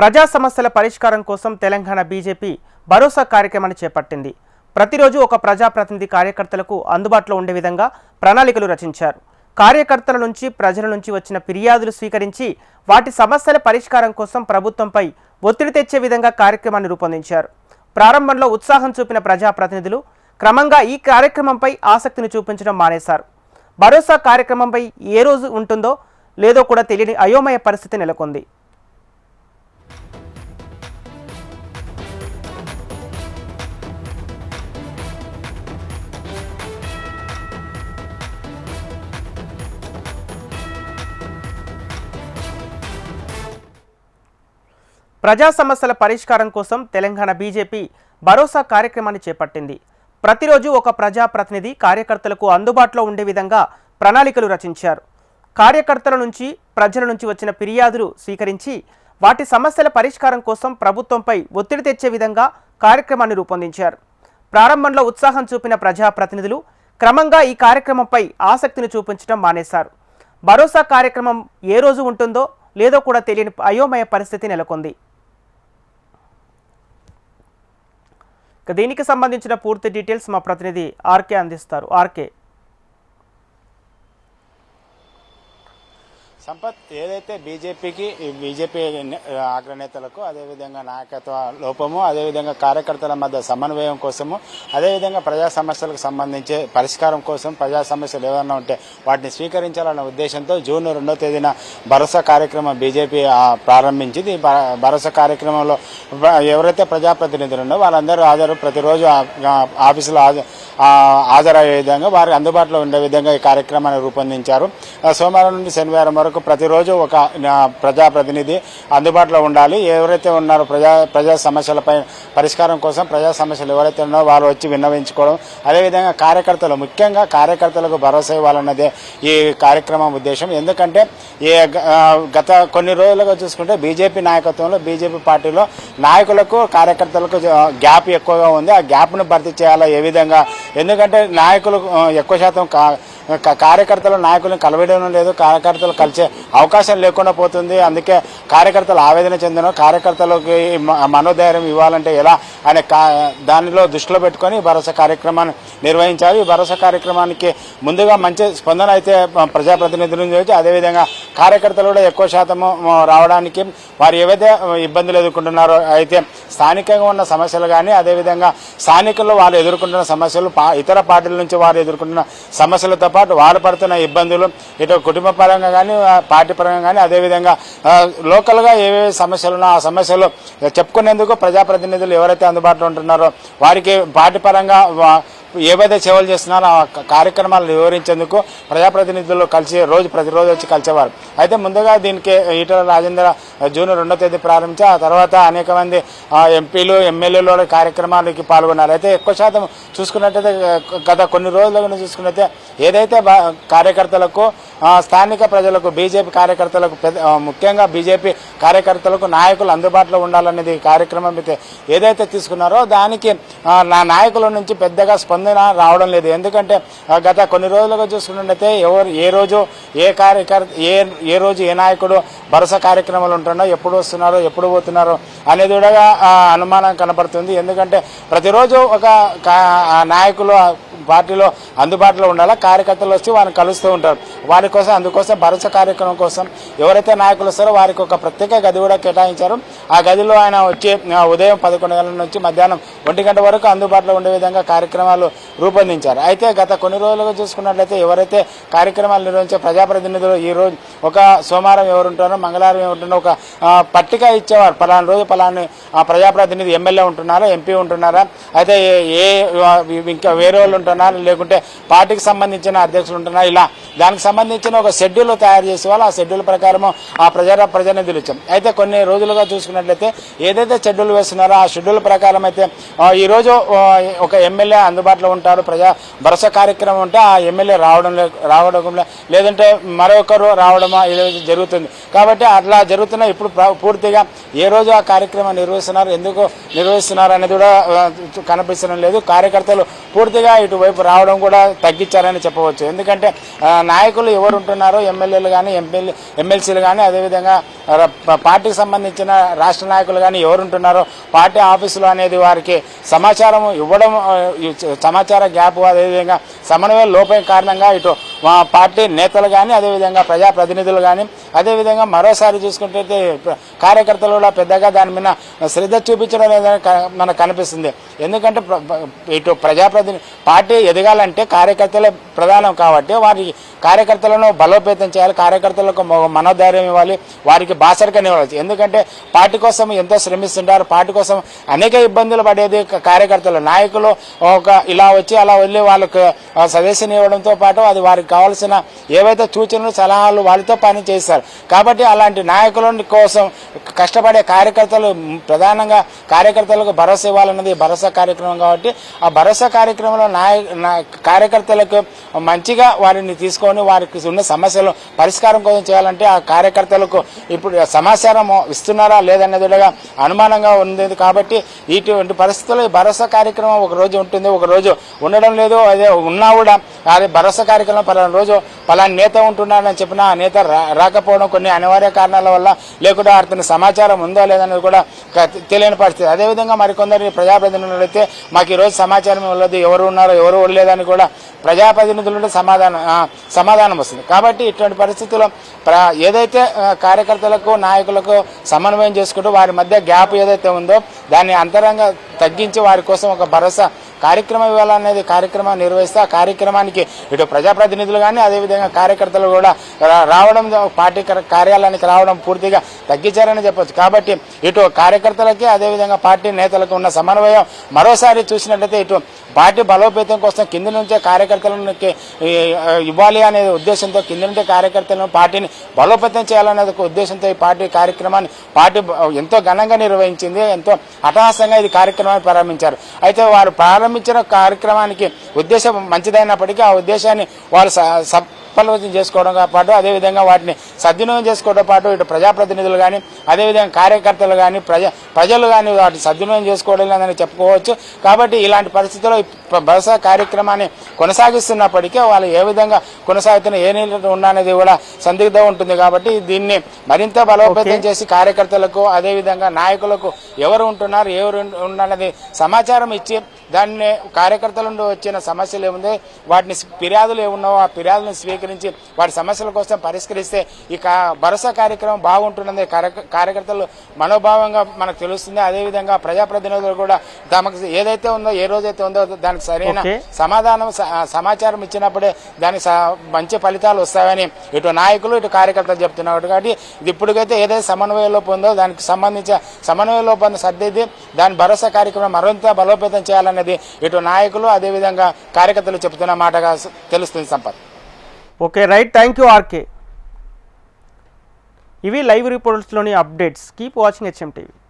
ప్రజా సమస్యల పరిష్కారం కోసం తెలంగాణ బీజేపీ భరోసా కార్యక్రమాన్ని చేపట్టింది. ప్రతిరోజు ఒక ప్రజాప్రతినిధి కార్యకర్తలకు అందుబాటులో ఉండే విధంగా ప్రణాళికలు రచించారు. కార్యకర్తల నుంచి ప్రజల నుంచి వచ్చిన ఫిర్యాదులు స్వీకరించి వాటి సమస్యల పరిష్కారం కోసం ప్రభుత్వంపై ఒత్తిడి తెచ్చే విధంగా కార్యక్రమాన్ని రూపొందించారు. ప్రారంభంలో ఉత్సాహం చూపిన ప్రజాప్రతినిధులు క్రమంగా ఈ కార్యక్రమంపై ఆసక్తిని చూపించడం మానేశారు. భరోసా కార్యక్రమంపై ఏ రోజు ఉంటుందో లేదో కూడా తెలియని అయోమయ పరిస్థితి నెలకొంది. ప్రజా సమస్యల పరిష్కారం కోసం తెలంగాణ బీజేపీ భరోసా కార్యక్రమాన్ని చేపట్టింది. ప్రతిరోజు ఒక ప్రజాప్రతినిధి కార్యకర్తలకు అందుబాటులో ఉండే విధంగా ప్రణాళికలు రచించారు. కార్యకర్తల నుంచి ప్రజల నుంచి వచ్చిన ఫిర్యాదులు స్వీకరించి వాటి సమస్యల పరిష్కారం కోసం ప్రభుత్వంపై ఒత్తిడి తెచ్చే విధంగా కార్యక్రమాన్ని రూపొందించారు. ప్రారంభంలో ఉత్సాహం చూపిన ప్రజాప్రతినిధులు క్రమంగా ఈ కార్యక్రమంపై ఆసక్తిని చూపించడం మానేశారు. భరోసా కార్యక్రమం ఏ రోజు ఉంటుందో లేదో కూడా తెలియని అయోమయ పరిస్థితి నెలకొంది. దీనికి సంబంధించిన పూర్తి డీటెయిల్స్ మా ప్రతినిధి ఆర్కే అందిస్తారు. ఆర్కే సంపత్ ఏదైతే బీజేపీకి బీజేపీ అగ్రనేతలకు అదేవిధంగా నాయకత్వ లోపము అదేవిధంగా కార్యకర్తల మధ్య సమన్వయం కోసము అదేవిధంగా ప్రజా సమస్యలకు సంబంధించి పరిష్కారం కోసం ప్రజా సమస్యలు ఏమైనా ఉంటే వాటిని స్వీకరించాలన్న ఉద్దేశంతో జూన్ రెండో తేదీన భరోసా కార్యక్రమం బీజేపీ ప్రారంభించింది. భరోసా కార్యక్రమంలో ఎవరైతే ప్రజాప్రతినిధులు ఉన్నో వాళ్ళందరూ హాజరు ప్రతిరోజు ఆఫీసులో హాజరయ్యే విధంగా వారికి అందుబాటులో ఉండే విధంగా ఈ కార్యక్రమాన్ని రూపొందించారు. సోమవారం నుండి శనివారం వరకు ప్రతిరోజు ఒక ప్రజాప్రతినిధి అందుబాటులో ఉండాలి. ఎవరైతే ఉన్నారో ప్రజా ప్రజా సమస్యలపై పరిష్కారం కోసం ప్రజా సమస్యలు ఎవరైతే ఉన్నారో వారు వచ్చి విన్నవించుకోవడం. అదేవిధంగా కార్యకర్తలు ముఖ్యంగా కార్యకర్తలకు భరోసా ఇవ్వాలన్నదే ఈ కార్యక్రమం ఉద్దేశం. ఎందుకంటే ఏ గ- గత కొన్ని రోజులుగా చూసుకుంటే బీజేపీ నాయకత్వంలో బీజేపీ పార్టీలో నాయకులకు కార్యకర్తలకు గ్యాప్ ఎక్కువగా ఉంది. ఆ గ్యాప్ను భర్తీ చేయాలా? ఏ విధంగా? ఎందుకంటే నాయకులు ఎక్కువ శాతం కా- కార్యకర్తలు నాయకులను కలవడం లేదు కార్యకర్తలు కలిసే అవకాశం లేకుండా పోతుంది. అందుకే కార్యకర్తలు ఆవేదన చెందిన. కార్యకర్తలకు మనోధైర్యం ఇవ్వాలంటే ఎలా అనే కా దానిలో దృష్టిలో పెట్టుకొని భరోసా కార్యక్రమాన్ని నిర్వహించారు ఈ భరోసా కార్యక్రమానికి ముందుగా మంచి స్పందన అయితే ప్రజాప్రతినిధుల నుంచి అదేవిధంగా కార్యకర్తలు కూడా ఎక్కువ శాతము రావడానికి వారు ఏవైతే ఇబ్బందులు ఎదుర్కొంటున్నారో అయితే స్థానికంగా ఉన్న సమస్యలు కానీ అదేవిధంగా స్థానికుల్లో వాళ్ళు ఎదుర్కొంటున్న సమస్యలు పా- ఇతర పార్టీల నుంచి వారు ఎదుర్కొంటున్న సమస్యలతో పాటు వారు పడుతున్న ఇబ్బందులు ఇటు కుటుంబ పరంగా కానీ పార్టీ పరంగా కానీ అదేవిధంగా లోకల్గా ఏవేవి సమస్యలు ఉన్నా ఆ సమస్యలు చెప్పుకునేందుకు ప్రజాప్రతినిధులు ఎవరైతే అందుబాటులో ఉంటున్నారో వారికి పార్టీ పరంగా ఏవైతే సేవలు చేస్తున్నారో ఆ కార్యక్రమాలను కార్యక్రమాలు వివరించేందుకు ప్రజాప్రతినిధులు కలిసి రోజు ప్రతిరోజు వచ్చి కలిసేవారు. అయితే ముందుగా దీనికి ఈటల రాజేంద్ర జూన్ రెండో తేదీ ప్రారంభించి ఆ తర్వాత అనేక మంది ఎంపీలు ఎమ్మెల్యేలు కార్యక్రమాలకి పాల్గొన్నారు. అయితే ఎక్కువ శాతం చూసుకున్నట్టయితే గత కొన్ని రోజుల చూసుకున్నట్టే ఏదైతే బా- కార్యకర్తలకు స్థానిక ప్రజలకు బీజేపీ కార్యకర్తలకు పెద్ద- ముఖ్యంగా బీజేపీ కార్యకర్తలకు నాయకులు అందుబాటులో ఉండాలనేది కార్యక్రమం అయితే ఏదైతే తీసుకున్నారో దానికి నా నాయకుల నుంచి పెద్దగా స్పందన రావడం లేదు. ఎందుకంటే గత కొన్ని రోజులుగా చూసుకున్నట్టయితే ఎవరు ఏ రోజు ఏ కార్యకర్త ఏ ఏ రోజు ఏ నాయకుడు భరోసా కార్యక్రమాలు ఉంటుండో ఎప్పుడు వస్తున్నారో ఎప్పుడు పోతున్నారో అనేది కూడా అనుమానం కనపడుతుంది ఎందుకంటే ప్రతిరోజు ఒక నాయకులు పార్టీలో అందుబాటులో ఉండాలా? కార్యకర్తలు వచ్చి వారిని కలుస్తూ ఉంటారు. వారి కోసం అందుకోసం భరోసా కార్యక్రమం కోసం ఎవరైతే నాయకులు వస్తారో వారికి ఒక ప్రత్యేక గది కూడా కేటాయించారు. ఆ గదిలో ఆయన వచ్చి ఉదయం పదకొండు గంటల నుంచి మధ్యాహ్నం ఒంటి గంట వరకు అందుబాటులో ఉండే విధంగా కార్యక్రమాలు రూపొందించారు. అయితే గత కొన్ని రోజులుగా చూసుకున్నట్లయితే ఎవరైతే కార్యక్రమాలు నిర్వహించే ప్రజాప్రతినిధులు ఈ రోజు ఒక సోమవారం ఎవరు ఉంటారో మంగళవారం ఎవరుంటారో ఒక పట్టిక ఇచ్చేవారు. పలానా రోజు పలాని ప్రజాప్రతినిధి ఎమ్మెల్యే ఉంటున్నారా ఎంపీ ఉంటున్నారా? అయితే ఏ- ఇంకా వేరే వాళ్ళు ఉంటున్నా లేకుంటే పార్టీకి సంబంధించిన అధ్యక్షులు ఉంటున్నా ఇలా దానికి సంబంధించిన ఒక షెడ్యూల్ తయారు చేసే వాళ్ళు ఆ షెడ్యూల్ ప్రకారం ఆ ప్రజా ప్రతినిధులు ఇచ్చాం. అయితే కొన్ని రోజులుగా చూసుకున్నట్లయితే ఏదైతే షెడ్యూల్ వేస్తున్నారో ఆ షెడ్యూల్ ప్రకారం అయితే ఈరోజు ఒక ఎమ్మెల్యే అందుబాటులో ఉంటారు ప్రజా భరోసా కార్యక్రమం ఉంటే ఆ ఎమ్మెల్యే రావడం లే- రావడం లేదంటే మరొకరు రావడమా ఇది జరుగుతుంది. కాబట్టి అట్లా జరుగుతున్న ఇప్పుడు పూర్తిగా ఏ రోజు ఆ కార్యక్రమం నిర్వహిస్తున్నారు ఎందుకు నిర్వహిస్తున్నారు అనేది కూడా కనిపించడం లేదు. కార్యకర్తలు పూర్తిగా ఇటు వైపు రావడం కూడా తగ్గించారని చెప్పవచ్చు. ఎందుకంటే నాయకులు ఎవరు ఉంటున్నారో ఎమ్మెల్యేలు కానీ ఎంపీలు ఎమ్మెల్సీలు కానీ అదేవిధంగా పార్టీకి సంబంధించిన రాష్ట్ర నాయకులు కానీ ఎవరు ఉంటున్నారో పార్టీ ఆఫీసులు అనేది వారికి సమాచారం ఇవ్వడం సమాచార గ్యాప్ అదేవిధంగా సమన్వయ లోపం కారణంగా ఇటు మా పార్టీ నేతలు కానీ అదేవిధంగా ప్రజాప్రతినిధులు కానీ అదేవిధంగా మరోసారి చూసుకుంటే కార్యకర్తలు కూడా పెద్దగా దాని మీద శ్రద్ధ చూపించడం అనేది మనకు కనిపిస్తుంది. ఎందుకంటే ఇటు ప్రజాప్రతిని పార్టీ ఎదగాలంటే కార్యకర్తలే ప్రధానం కాబట్టి వారి కార్యకర్తలను బలోపేతం చేయాలి కార్యకర్తలకు మనోధైర్యం ఇవ్వాలి వారికి బాసరికనివ్వాలి ఎందుకంటే పార్టీ కోసం ఎంతో శ్రమిస్తుంటారు పార్టీ కోసం అనేక ఇబ్బందులు పడేది కార్యకర్తలు. నాయకులు ఒక ఇలా వచ్చి అలా వెళ్ళి వాళ్ళకు సజెషన్ ఇవ్వడంతో పాటు అది వారికి కావాల్సిన ఏవైతే సూచనలు సలహాలు వాళ్ళతో పని చేస్తారు. కాబట్టి అలాంటి నాయకుల కోసం కష్టపడే కార్యకర్తలు ప్రధానంగా కార్యకర్తలకు భరోసా ఇవ్వాలన్నది భరోసా కార్యక్రమం కాబట్టి ఆ భరోసా కార్యక్రమంలో నాయ నా- కార్యకర్తలకు మంచిగా వారిని తీసుకొని వారికి ఉన్న సమస్యలు పరిష్కారం కోసం చేయాలంటే ఆ కార్యకర్తలకు ఇప్పుడు సమాచారం ఇస్తున్నారా లేదనేది అనుమానంగా ఉంది. కాబట్టి ఇటువంటి పరిస్థితుల్లో ఈ భరోసా కార్యక్రమం ఒక రోజు ఉంటుంది ఒక రోజు ఉండడం లేదు. అదే ఉన్నా కూడా అది భరోసా కార్యక్రమం పలానా రోజు పలానా నేత ఉంటున్నాడని చెప్పిన ఆ నేత రా- రాకపోవడం కొన్ని అనివార్య కారణాల వల్ల లేకుండా అతని సమాచారం ఉందో లేదనేది కూడా తెలియని పరిస్థితి. అదేవిధంగా మరికొందరు ప్రజాప్రతినిధులు అయితే మాకు ఈరోజు సమాచారం ఇవ్వలేదు. ఎవరు ఉన్నారో ఎవరు ఉండలేదని కూడా ప్రజాప్రతినిధుల నుండి సమాధానం సమాధానం వస్తుంది. కాబట్టి ఇటువంటి పరిస్థితుల్లో ఏదైతే కార్యకర్తలకు నాయకులకు సమన్వయం చేసుకుంటూ వారి మధ్య గ్యాప్ ఏదైతే ఉందో దాన్ని అంతరంగా తగ్గించి వారి కోసం ఒక భరోసా కార్యక్రమం ఇవ్వాలనేది కార్యక్రమం నిర్వహిస్తే ఆ కార్యక్రమానికి ఇటు ప్రజాప్రతినిధులు కానీ అదేవిధంగా కార్యకర్తలు కూడా రావడం పార్టీ కార్యాలయానికి రావడం పూర్తిగా తగ్గించారని చెప్పొచ్చు. కాబట్టి ఇటు కార్యకర్తలకి అదేవిధంగా పార్టీ నేతలకు ఉన్న సమన్వయం మరోసారి చూసినట్లయితే ఇటు పార్టీ బలోపేతం కోసం కింది నుంచే కార్యకర్తలకి ఇవ్వాలి అనే ఉద్దేశంతో కింది నుంచే కార్యకర్తలను పార్టీని బలోపేతం చేయాలనే ఉద్దేశంతో ఈ పార్టీ కార్యక్రమాన్ని పార్టీ ఎంతో ఘనంగా నిర్వహించింది ఎంతో హఠాత్సంగా ఇది కార్యక్రమాన్ని ప్రారంభించారు. అయితే వారు ప్రారంభ ప్రారంభించిన కార్యక్రమానికి ఉద్దేశం మంచిదైనప్పటికీ ఆ ఉద్దేశాన్ని వారు స- సఫలతం చేసుకోవడంతో పాటు అదేవిధంగా వాటిని సద్వినియోగం చేసుకోవడంతో పాటు ఇటు ప్రజాప్రతినిధులు కానీ అదేవిధంగా కార్యకర్తలు కానీ ప్రజ ప్రజలు కానీ వాటిని సద్వినియోగం చేసుకోవడం లేదని చెప్పుకోవచ్చు కాబట్టి ఇలాంటి పరిస్థితుల్లో భరోసా కార్యక్రమాన్ని కొనసాగిస్తున్నప్పటికీ వాళ్ళు ఏ విధంగా కొనసాగుతున్న ఏ నీళ్ళు ఉన్నది కూడా సందిగ్ధం ఉంటుంది కాబట్టి దీన్ని మరింత బలోపేతం. చేసి కార్యకర్తలకు అదేవిధంగా నాయకులకు ఎవరు ఉంటున్నారు ఎవరు ఉన్నది సమాచారం ఇచ్చి దాన్ని కార్యకర్తల నుండి వచ్చిన సమస్యలు ఏముందో? వాటిని ఫిర్యాదులు ఏమున్నావో ఆ ఫిర్యాదులను స్వీకరించి వాటి సమస్యల కోసం పరిష్కరిస్తే ఈ భరోసా కార్యక్రమం బాగుంటున్నది కార్యక- కార్యకర్తలు మనోభావంగా మనకు తెలుస్తుంది. అదేవిధంగా ప్రజాప్రతినిధులు కూడా తమకు ఏదైతే ఉందో ఏ రోజైతే ఉందో దానికి సరైన. సమాధానం సమాచారం ఇచ్చినప్పుడే దానికి మంచి ఫలితాలు వస్తాయని ఇటు నాయకులు ఇటు కార్యకర్తలు చెప్తున్నారు. కాబట్టి ఇది ఇప్పటికైతే ఏదైతే సమన్వయ లోపం ఉందో దానికి సంబంధించిన సమన్వయ లోపాన్ని సర్దిద్ది దాని భరోసా కార్యక్రమం మరింత బలోపేతం చేయాలనేది ఇటు నాయకులు అదేవిధంగా కార్యకర్తలు చెబుతున్న మాటగా తెలుస్తుంది Sampath. Okay right. Thank you R K ఇవి లైవ్ రిపోర్ట్స్లోని updates. Keep watching HM TV